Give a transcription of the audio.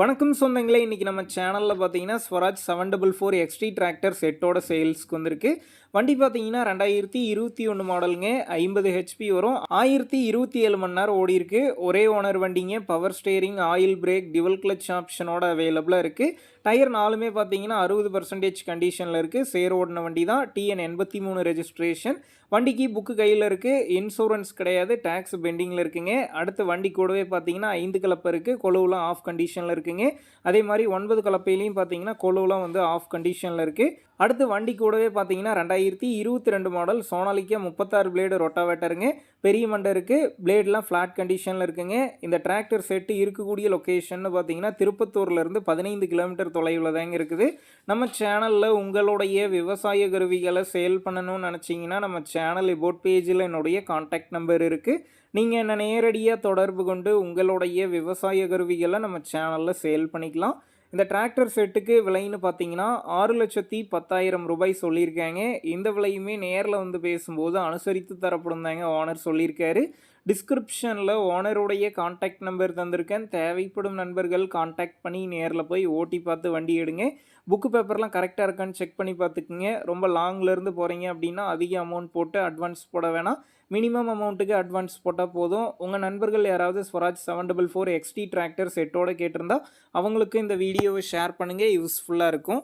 வணக்கம் சொந்தங்களே இன்றைக்கி நம்ம சேனலில் பார்த்தீங்கன்னா Swaraj seven double four XT tractor செட்டோட சேல்ஸ்க்கு வந்திருக்கு. வண்டி பார்த்தீங்கன்னா ரெண்டாயிரத்தி இருபத்தி ஒன்று மாடலுங்க ஐம்பது ஹெச்பி வரும். ஆயிரத்தி இருபத்தி ஏழு மணி நேரம் ஓடி இருக்கு. ஒரே ஓனர் வண்டிங்க power steering oil brake dual clutch ஆப்ஷனோட அவைலபிளாக இருக்குது டயர் நாலுமே பார்த்தீங்கன்னா அறுபது பர்சன்டேஜ் கண்டிஷனில் இருக்குது சேர் ஓடின வண்டி தான் டிஎன் எண்பத்தி மூணு ரெஜிஸ்ட்ரேஷன் வண்டிக்கு புக்கு கையில் இருக்குது இன்சூரன்ஸ் கிடையாது. டேக்ஸ் பெண்டிங்கில் இருக்குங்க. அடுத்து வண்டி கூடவே பார்த்தீங்கன்னா ஐந்து கலப்பை இருக்குது கொழுவெலாம் ஆஃப் கண்டிஷனில் இருக்குங்க அதே மாதிரி ஒன்பது கலப்பையிலையும் பார்த்தீங்கன்னா கொழுவுலாம் வந்து ஆஃப் கண்டிஷனில் இருக்குது அடுத்து வண்டி கூடவே பார்த்தீங்கன்னா ரெண்டாயிரத்தி இருபத்தி ரெண்டு மாடல் சோனாலிக்கா முப்பத்தாறு பிளேடு ரொட்டாவேட்டருங்க பெரிய மண்டை இருக்குது பிளேட்லாம் ஃப்ளாட் கண்டிஷனில் இருக்குங்க. இந்த டிராக்டர் செட்டு இருக்கக்கூடிய லொக்கேஷன் பார்த்தீங்கன்னா திருப்பத்தூர்லேருந்து பதினைந்து கிலோமீட்டர் தொலைவில் தாங்க இருக்குது. நம்ம சேனலில் உங்களுடைய விவசாய கருவிகளை சேல் பண்ணணும்னு நினச்சிங்கன்னா நம்ம சேனல் இபோட் பேஜில் என்னுடைய காண்டாக்ட் நம்பர் இருக்குது நீங்கள் என்ன நேரடியாக தொடர்பு கொண்டு உங்களுடைய விவசாய கருவிகளை நம்ம சேனலில் சேல் பண்ணிக்கலாம். இந்த டிராக்டர் செட்டுக்கு விலைன்னு பார்த்தீங்கன்னா ஆறு லட்சத்தி பத்தாயிரம் ரூபாய் சொல்லியிருக்காங்க. இந்த விலையுமே நேரில் வந்து பேசும்போது அனுசரித்து தரப்படும் தாங்க ஓனர் சொல்லியிருக்காரு. டிஸ்கிரிப்ஷனில் ஓனருடைய காண்டாக்ட் நம்பர் தந்திருக்கேன். தேவைப்படும் நண்பர்கள் காண்டாக்ட் பண்ணி நேரில் போய் ஓட்டி பார்த்து வண்டி எடுங்க. புக்கு பேப்பர்லாம் கரெக்டாக இருக்கான்னு செக் பண்ணி பார்த்துக்குங்க. ரொம்ப லாங்லேருந்து போகிறீங்க அப்படின்னா அதிக அமௌண்ட் போட்டு அட்வான்ஸ் போட வேணாம். மினிமம் அமௌண்ட்டுக்கு அட்வான்ஸ் போட்டால் போதும். உங்கள் நண்பர்கள் யாராவது Swaraj seven double four XT tractor செட்டோடு கேட்டிருந்தா அவங்களுக்கு இந்த வீடியோவை ஷேர் பண்ணுங்கள் யூஸ்ஃபுல்லாக இருக்கும்.